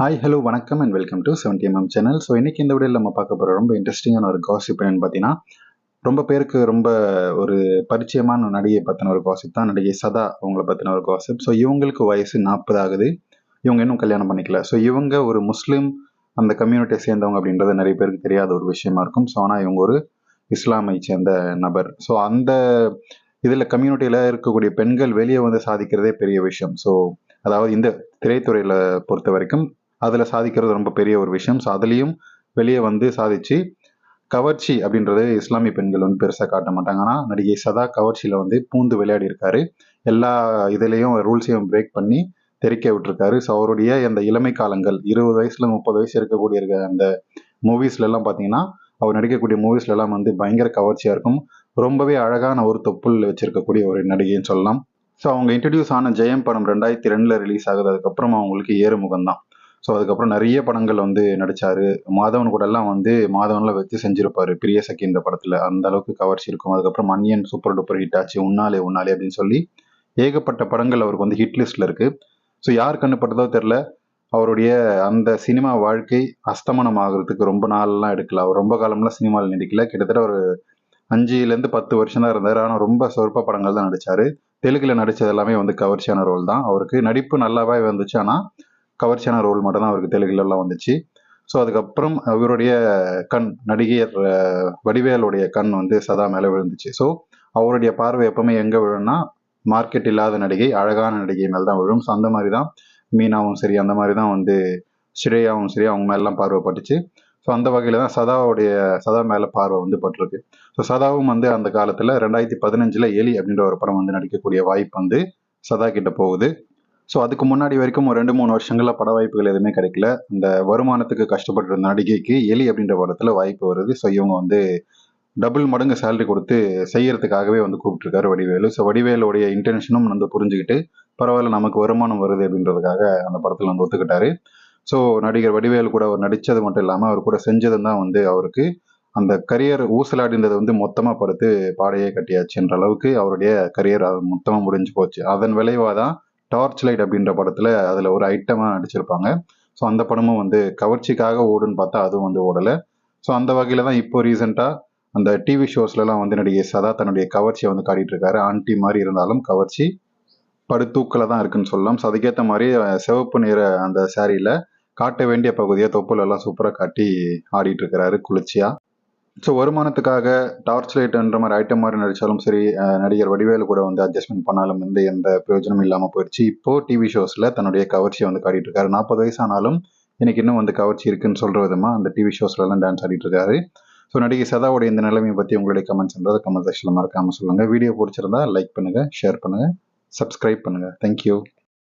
Hi hello வணக்கம் and welcome to seventy MM channel so இன்றைக்கி இந்த வீடியோவில் நம்ம பார்க்க போகிற ரொம்ப இன்ட்ரெஸ்டிங்கான ஒரு காசிப் என்னென்னு பார்த்தீங்கன்னா ரொம்ப பேருக்கு ரொம்ப ஒரு பரிச்சயமான நடிகை பற்றின ஒரு காசிப் தான். நடிகை சதா அவங்கள பற்றின ஒரு காசிப் ஸோ இவங்களுக்கு வயசு நாற்பது ஆகுது. இவங்க இன்னும் கல்யாணம் பண்ணிக்கல. ஸோ இவங்க ஒரு முஸ்லீம் அந்த கம்யூனிட்டியை சேர்ந்தவங்க அப்படின்றது நிறைய பேருக்கு தெரியாத ஒரு விஷயமா இருக்கும். ஸோ ஆனால் இவங்க ஒரு இஸ்லாமை சேர்ந்த நபர். ஸோ அந்த இதில் கம்யூனிட்டியில் இருக்கக்கூடிய பெண்கள் வெளியே வந்து சாதிக்கிறதே பெரிய விஷயம். ஸோ அதாவது இந்த திரைத்துறையில் பொறுத்த வரைக்கும் அதில் சாதிக்கிறது ரொம்ப பெரிய ஒரு விஷயம். ஸோ அதுலேயும் வெளியே வந்து சாதிச்சு கவர்ச்சி அப்படின்றது இஸ்லாமிய பெண்கள் வந்து பெருசாக காட்ட மாட்டாங்க. ஆனால் நடிகை சதா கவர்ச்சியில் வந்து பூந்து விளையாடி இருக்காரு. எல்லா இதுலேயும் ரூல்ஸையும் பிரேக் பண்ணி தெரிக்க விட்டுருக்காரு. ஸோ அவருடைய அந்த இளமை காலங்கள் இருபது வயசுல முப்பது வயசு இருக்கக்கூடிய இருக்க அந்த மூவிஸ்ல எல்லாம் பார்த்தீங்கன்னா அவர் நடிக்கக்கூடிய மூவிஸ்ல எல்லாம் வந்து பயங்கர கவர்ச்சியாக இருக்கும். ரொம்பவே அழகான ஒரு தொப்புள் வச்சிருக்கக்கூடிய ஒரு நடிகைன்னு சொல்லலாம். ஸோ அவங்க இன்ட்ரடியூஸ் ஆன ஜெயம் படம் ரெண்டாயிரத்தி ரெண்டில் ரிலீஸ் ஆகுது. அதுக்கப்புறம் அவங்களுக்கு ஏறுமுகம் தான் ஸோ அதுக்கப்புறம் நிறைய படங்கள் வந்து நடிச்சாரு. மாதவன் கூடலாம் வந்து மாதவன்லாம் வச்சு செஞ்சிருப்பாரு. பிரிய சக்கின்ற படத்தில். அந்த அளவுக்கு கவர்ச்சி இருக்கும். அதுக்கப்புறம் மன்னியன் சூப்பர் டூப்பர் ஹிட் ஆச்சு. உன்னாலே உன்னாலே அப்படின்னு சொல்லி ஏகப்பட்ட படங்கள் அவருக்கு வந்து ஹிட் லிஸ்ட்ல இருக்கு. ஸோ யார் கண்ணுப்பட்டதோ தெரில. அவருடைய அந்த சினிமா வாழ்க்கை அஸ்தமனம் ஆகிறதுக்கு ரொம்ப நாள்லாம் எடுக்கல. அவர் ரொம்ப காலம்லாம் சினிமாவில் நடிக்கல. கிட்டத்தட்ட ஒரு அஞ்சுலேருந்து பத்து வருஷம் தான் இருந்தார். ஆனால் ரொம்ப சொற்ப படங்கள் தான் நடித்தார் தெலுங்கில் நடித்தது எல்லாமே வந்து கவர்ச்சியான ரோல் தான். அவருக்கு நடிப்பு நல்லாவே வந்துச்சு. ஆனால் கவர்ச்சியான ரோல் மட்டும் தான் அவருக்கு தெலுங்குலலாம் வந்துச்சு. ஸோ அதுக்கப்புறம் அவருடைய கண் நடிகையர் வடிவேலுடைய கண் வந்து சதா மேலே விழுந்துச்சு. ஸோ அவருடைய பார்வை எப்பவுமே எங்கே விழும்னா மார்க்கெட் இல்லாத நடிகை அழகான நடிகை மேலே தான் விழும். ஸோ அந்த மாதிரி தான் மீனாவும் சரி அந்த மாதிரி தான் வந்து ஸ்ரேயாவும் சரி அவங்க மேலாம் பார்வை பட்டுச்சு. ஸோ அந்த வகையில் தான் சதாவுடைய சதா மேலே பார்வை வந்து பட்டிருக்கு. ஸோ சதாவும் வந்து அந்த காலத்தில் ரெண்டாயிரத்தி பதினஞ்சில் எலி அப்படின்ற ஒரு படம் வந்து நடிக்கக்கூடிய வாய்ப்பு வந்து சதா கிட்ட போகுது. ஸோ அதுக்கு முன்னாடி வரைக்கும் ஒரு ரெண்டு மூணு வருஷங்களில் பட வாய்ப்புகள் எதுவுமே கிடைக்கல. இந்த வருமானத்துக்கு கஷ்டப்பட்டு இருந்த நடிகைக்கு எலி அப்படின்ற படத்தில் வாய்ப்பு வருது. ஸோ இவங்க வந்து டபுள் மடங்கு சேலரி கொடுத்து செய்யறதுக்காகவே வந்து கூப்பிட்டுருக்காரு வடிவேலு. ஸோ வடிவேலுடைய இன்டென்ஷனும் வந்து புரிஞ்சுக்கிட்டு பரவாயில்ல நமக்கு வருமானம் வருது அப்படின்றதுக்காக அந்த படத்தில் வந்து ஒத்துக்கிட்டாரு. ஸோ நடிகர் வடிவேலு கூட அவர் நடித்தது மட்டும் இல்லாமல் அவர் கூட செஞ்சதும் தான் வந்து அவருக்கு அந்த கரியர் ஊசலாடிந்ததை வந்து மொத்தமாக படுத்து பாடையே கட்டியாச்சுன்ற அளவுக்கு அவருடைய கரியர் மொத்தமாக முடிஞ்சு போச்சு. அதன் விளைவாக தான் டார்ச் லைட் அப்படின்ற படத்தில் அதில் ஒரு ஐட்டமாக நடிச்சிருப்பாங்க. ஸோ அந்த படமும் வந்து கவர்ச்சிக்காக ஓடுன்னு பார்த்தா அதுவும் வந்து ஓடலை. ஸோ அந்த வகையில் தான் இப்போ ரீசெண்டாக அந்த டிவி ஷோஸ்லலாம் வந்து நடிகை சதா தன்னுடைய கவர்ச்சியை வந்து காட்டிட்டு இருக்காரு. ஆண்டி மாதிரி இருந்தாலும் கவர்ச்சி படுத்தூக்கில் தான் இருக்குன்னு சொல்லலாம். ஸோ அதுக்கேற்ற மாதிரி சிவப்பு நிற அந்த சேரீயில் காட்ட வேண்டிய பகுதியை தொப்புலெல்லாம் சூப்பராக காட்டி ஆடிட்டு இருக்கிறாரு குளிர்ச்சியாக ஸோ வருமானத்துக்காக டார்ச் லைட்ன்ற மாதிரி ஐட்டம் மாதிரி நடித்தாலும் சரி நடிகர் வடிவேலு கூட வந்து அட்ஜஸ்ட்மெண்ட் பண்ணாலும் வந்து எந்த பிரயோஜனமும் இல்லாமல் போயிடுச்சு இப்போ டிவி ஷோஸில் தன்னுடைய கவர்ச்சியை வந்து காட்டிட்டு இருக்காரு. நாற்பது வயசானாலும் எனக்கு இன்னும் வந்து கவர்ச்சி இருக்குன்னு சொல்கிற விதமாக அந்த டிவி ஷோஸ்லலாம் டான்ஸ் ஆடிட்டு இருக்காரு. ஸோ நடிகை சதாவுடைய இந்த நிலைமையை பற்றி உங்களுடைய கமெண்ட்ஸ்ன்றது கமெண்ட் செக்ஷனில் மறக்காமல் சொல்லுங்கள் வீடியோ பிடிச்சிருந்தா லைக் பண்ணுங்கள் ஷேர் பண்ணுங்கள் சப்ஸ்கிரைப் பண்ணுங்கள் தேங்க்யூ